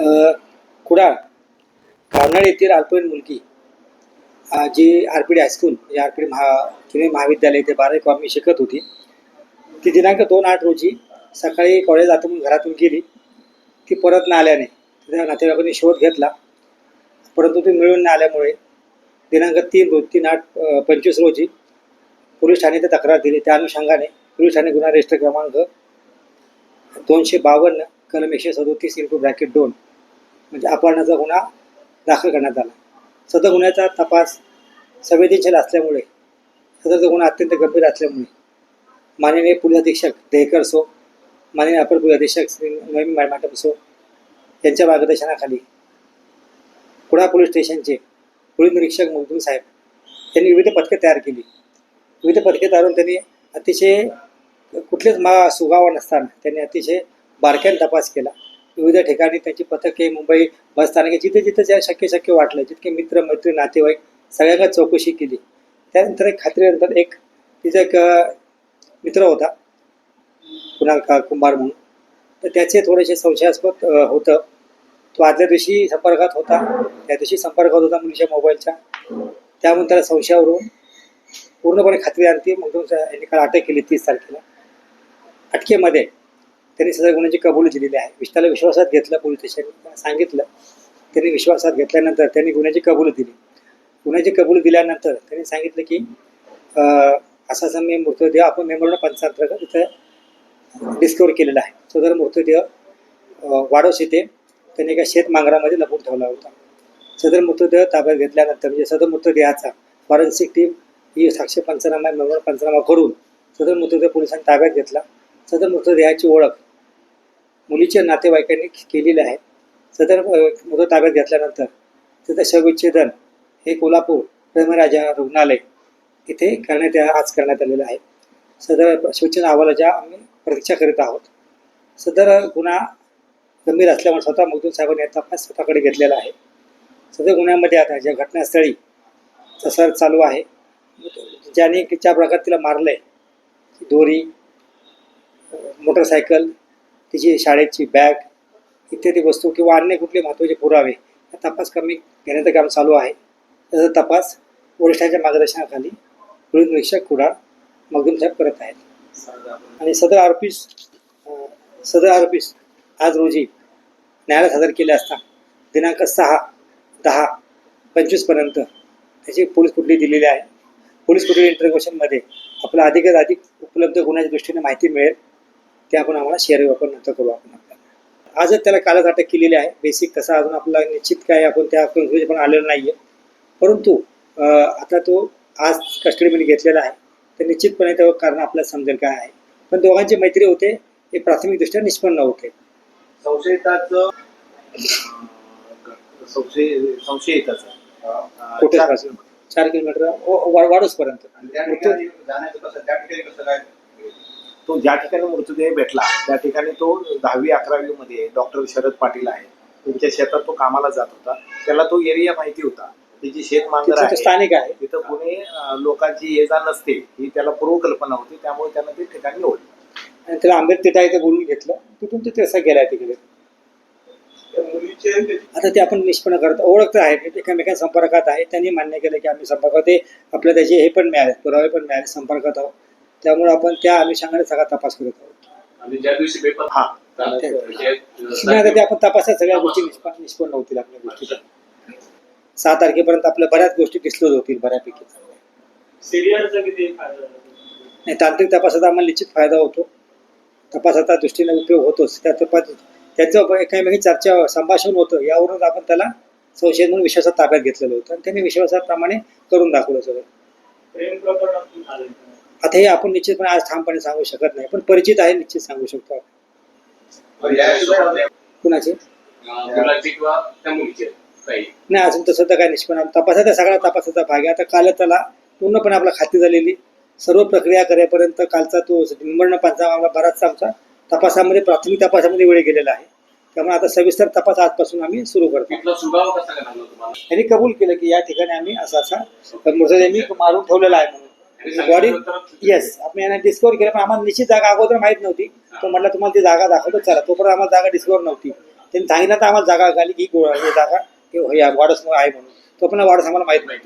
कुडाळ कावनाड येथील अल्पवयीन मुलगी जी R P D high school म्हणजे आर पी डी महा केंद्रीय महाविद्यालय ते बारावी कॉमी शिकत होती. ती दिनांक दोन आठ रोजी सकाळी कॉलेज जातो म्हणून घरातून गेली. ती परत न आल्याने तिच्या नातेवाईकांनी शोध घेतला. परंतु ती मिळून न आल्यामुळे दिनांक तीन रोज तीन आठ पंचवीस रोजी पोलीस ठाणे ते तक्रार दिली. त्या अनुषंगाने पोलीस ठाणे गुन्हा रजिस्टर क्रमांक दोनशे बावन्न कलम एकशे सदोतीस इंटू ब्रॅकेट दोन म्हणजे अपहरणाचा गुन्हा दाखल करण्यात आला. सदर गुन्ह्याचा तपास संवेदनशील असल्यामुळे सदरचा गुन्हा अत्यंत गंभीर असल्यामुळे माननीय पोलीस अधीक्षक देहकर सो माननीय अपर पोलीस अधीक्षक श्री नवीन मॅडम सो यांच्या मार्गदर्शनाखाली कुडा पोलीस स्टेशनचे पोलीस निरीक्षक मगदूम साहेब त्यांनी विविध पथके तयार केली. विविध पथके तयारून त्यांनी अतिशय कुठलेच मा सुगावा नसताना त्यांनी अतिशय बारक्याने तपास केला. विविध ठिकाणी त्यांची पथके मुंबई बसस्थानके जिथे जिथे ज्या शक्य शक्य वाटलं जितके मित्र मैत्री नातेवाईक सगळ्यांना चौकशी केली. त्यानंतर एक खात्रीनंतर एक तिचा एक मित्र होता कुणाल का कुंभार म्हणून. तर त्याचे थोडेसे संशयास्पद होतं. तो आदल्या दिवशी संपर्कात होता. त्या दिवशी संपर्कात होता मुलीच्या मोबाईलच्या. त्यामुळे त्याला संशयावरून पूर्णपणे खात्री आणती मग तो यांनी काल अटक केली तीस तारखेला. अटकेमध्ये त्यांनी सदर गुन्ह्याची कबुली दिलेली आहे. विश- त्याला विश्वासात घेतलं पोलीस स्टेशन सांगितलं. त्यांनी विश्वासात घेतल्यानंतर त्यांनी गुन्ह्याची कबुली दिली. गुन्ह्याची कबुली दिल्यानंतर त्यांनी सांगितलं की असा असा मी मृतदेह आपण मेमोरण पंचांतर्गत इथं डिस्कवर केलेला आहे. सदर मृतदेह अं, वाडोस येथे त्यांनी एका शेत मांगरामध्ये लपून ठेवला होता. सदर मृतदेह ताब्यात घेतल्यानंतर म्हणजे सदर मृतदेहाचा फॉरेन्सिक टीम ही साक्ष पंचनामा मेमोरण पंचनामा करून सदर मृतदेह पोलिसांनी ताब्यात घेतला. सदर मृतदेहाची ओळख मुलीच्या नातेवाईकांनी केलेले आहे सदर मुदत मृत ताब्यात घेतल्यानंतर सदर शवविच्छेदन हे कोल्हापूर प्रेमराजा रुग्णालय इथे करण्यात आज करण्यात आलेलं आहे. सदर शवच्छेदन अहवालाच्या आम्ही प्रतीक्षा करीत आहोत सदर गुन्हा गंभीर असल्यामुळे स्वतः मगदूम साहेबांनी तपास स्वतःकडे घेतलेला आहे. सदर गुन्ह्यामध्ये आता ज्या घटनास्थळी तसर चालू आहे ज्याने ज्या प्रकारे तिला मारलंय दोरी मोटरसायकल तिची शाळेची बॅग इत्यादी वस्तू किंवा अन्य कुठले महत्त्वाचे पुरावे हा तपास कमी घेण्याचं काम चालू आहे. त्याचा तपास वरिष्ठांच्या मार्गदर्शनाखाली पोलीस निरीक्षक कुडाळ मगदूम साहेब करत आहेत. आणि सदर आरोपीस सदर आरोपीस आज रोजी न्यायालयात सादर केले असता दिनांक सहा दहा पंचवीसपर्यंत त्याची पोलीस कुठली दिलेली आहे? पोलीस कुठली इंटरव्हेशनमध्ये आपला अधिकात अधिक उपलब्ध होण्याच्या दृष्टीने माहिती मिळेल? ते आपण आम्हाला शेअर वापर नंतर करू आपण आपल्याला. आजच त्याला कालच अटक केलेली आहे. बेसिक कसं अजून आपल्याला निश्चित काय आपण त्या conclusion पण आलेलं नाही आहे परंतु आता तो आज कस्टडीमध्ये घेतलेला आहे. तर निश्चितपणे त्या कारण आपल्याला समजेल काय आहे. पण दोघांची मैत्री होते. हे प्राथमिकदृष्ट्या निष्पन्न होते. संशयिताचं संशय संशयिताचं कुठे? चार- किलोमीटर. वाढोसपर्यंत त्या ठिकाणी कसं काय? तो ज्या ठिकाणी मृतदेह भेटला त्या ठिकाणी तो दहावी अकरावी मध्ये डॉक्टर शरद पाटील आहे. त्यांच्या शेतात तो कामाला जात होता. त्याला तो एरिया माहिती होता. त्याची शेत मांजर तिथं आहे स्थानिक आहे. तिथं कोणी लोकांची ये जा नसते ही त्याला पूर्वकल्पना होती. त्यामुळे त्यानं ते ठिकाणी निवडलं आणि त्याला आंबेड तिथा इथे बोलून घेतलं. तिथून तो तसा गेलाय तिकडे. आता ते आपण निष्पन्न करत. ओळख तर आहे एकमेकांच्या संपर्कात आहे. त्यांनी मान्य केलं की आम्ही संपर्कात आपल्या त्याचे हे पण मिळाले पुरावे पण मिळाले. संपर्कात आहोत. त्यामुळे आपण त्या अनुषंगाने सगळा तपास करत आहोत. आणि ज्या दिवशी पेपर हा नाही आता ते आपण तपासात सगळ्या गोष्टी निष्पन्न होतील आपल्या गोष्टी सहा तारखेपर्यंत आपल्या बऱ्याच गोष्टी डिस्क्लोज होतील बऱ्यापैकी? नाही तांत्रिक तपासाचा आम्हाला निश्चित फायदा होतो. तपासाचा दृष्टीने उपयोग होतोच. त्या तपास त्याचं एकमेकांची चर्चा संभाषण होतं. यावरून आपण त्याला संशय म्हणून विश्वासात ताब्यात घेतलेलं होतं. आणि त्यांनी विश्वासाप्रमाणे करून दाखवलं सगळं. प्रेम प्रकरणातून झाले आता हे आपण निश्चितपणे आज ठामपणे सांगू शकत नाही पण परिचित आहे निश्चित सांगू शकतो. कुणाचे? नाही अजून तसं तर काय निष्पन्न तपासाचा सगळा तपासाचा भाग आहे. आता काल त्याला पूर्णपणे आपला खात्री झालेली. सर्व प्रक्रिया करेपर्यंत कालचा तो निंबर्ण पंचांगा बराचसा आमचा तपासामध्ये प्राथमिक तपासामध्ये वेळ गेलेला आहे. त्यामुळे आता सविस्तर तपास आजपासून आम्ही सुरू करतो. तिथला सुगाव कसा काय लागला तुम्हाला? त्यांनी कबूल केलं की या ठिकाणी आम्ही असा असा मृतदेह मारून ठेवलेला आहे म्हणून. बॉडी येस आपण यांना डिस्कवर केलं पण आम्हाला निश्चित जागा अगोदर माहीत नव्हती. तो म्हटलं तुम्हाला ती जागा दाखवतो चला. तोपर्यंत आम्हाला जागा डिस्कवर नव्हती. त्यांनी सांगितलं तर आम्हाला जागा आली की गो- ही जागा या वाडस आहे म्हणून. तो पण वाडस आम्हाला माहीत नाही